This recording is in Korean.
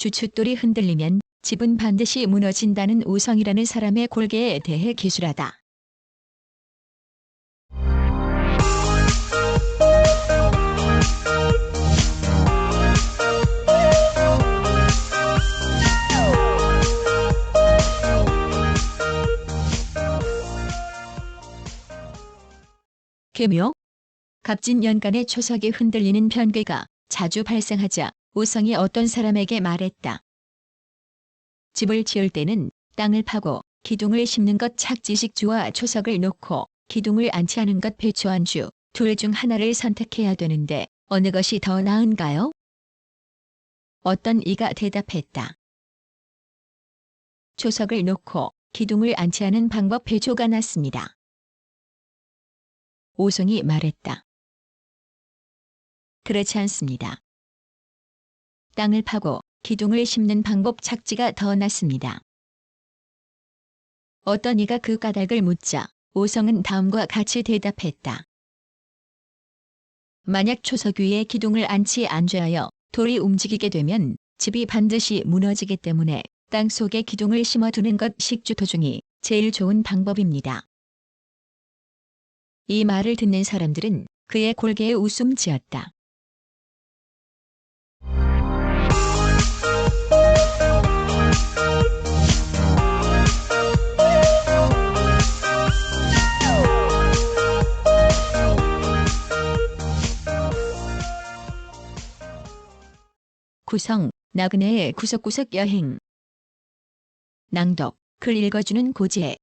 주춧돌이 흔들리면 집은 반드시 무너진다는 우성이라는 사람의 골개에 대해 기술하다. 계묘 갑진 연간의 초석이 흔들리는 변괴가 자주 발생하자 우성이 어떤 사람에게 말했다. 집을 지을 때는 땅을 파고 기둥을 심는 것 착지식주와 초석을 놓고 기둥을 안치하는 것 배추안주 둘 중 하나를 선택해야 되는데 어느 것이 더 나은가요? 어떤 이가 대답했다. 초석을 놓고 기둥을 안치하는 방법 배조가 낫습니다. 오성이 말했다. 그렇지 않습니다. 땅을 파고 기둥을 심는 방법 착지가 더 낫습니다. 어떤 이가 그 까닭을 묻자 오성은 다음과 같이 대답했다. 만약 초석 위에 기둥을 안치 안죄하여 돌이 움직이게 되면 집이 반드시 무너지기 때문에 땅 속에 기둥을 심어두는 것 식주토 중이 제일 좋은 방법입니다. 이 말을 듣는 사람들은 그의 골개에 웃음 지었다. 구성 나그네의 구석구석 여행. 낭독 글 읽어주는 고지혜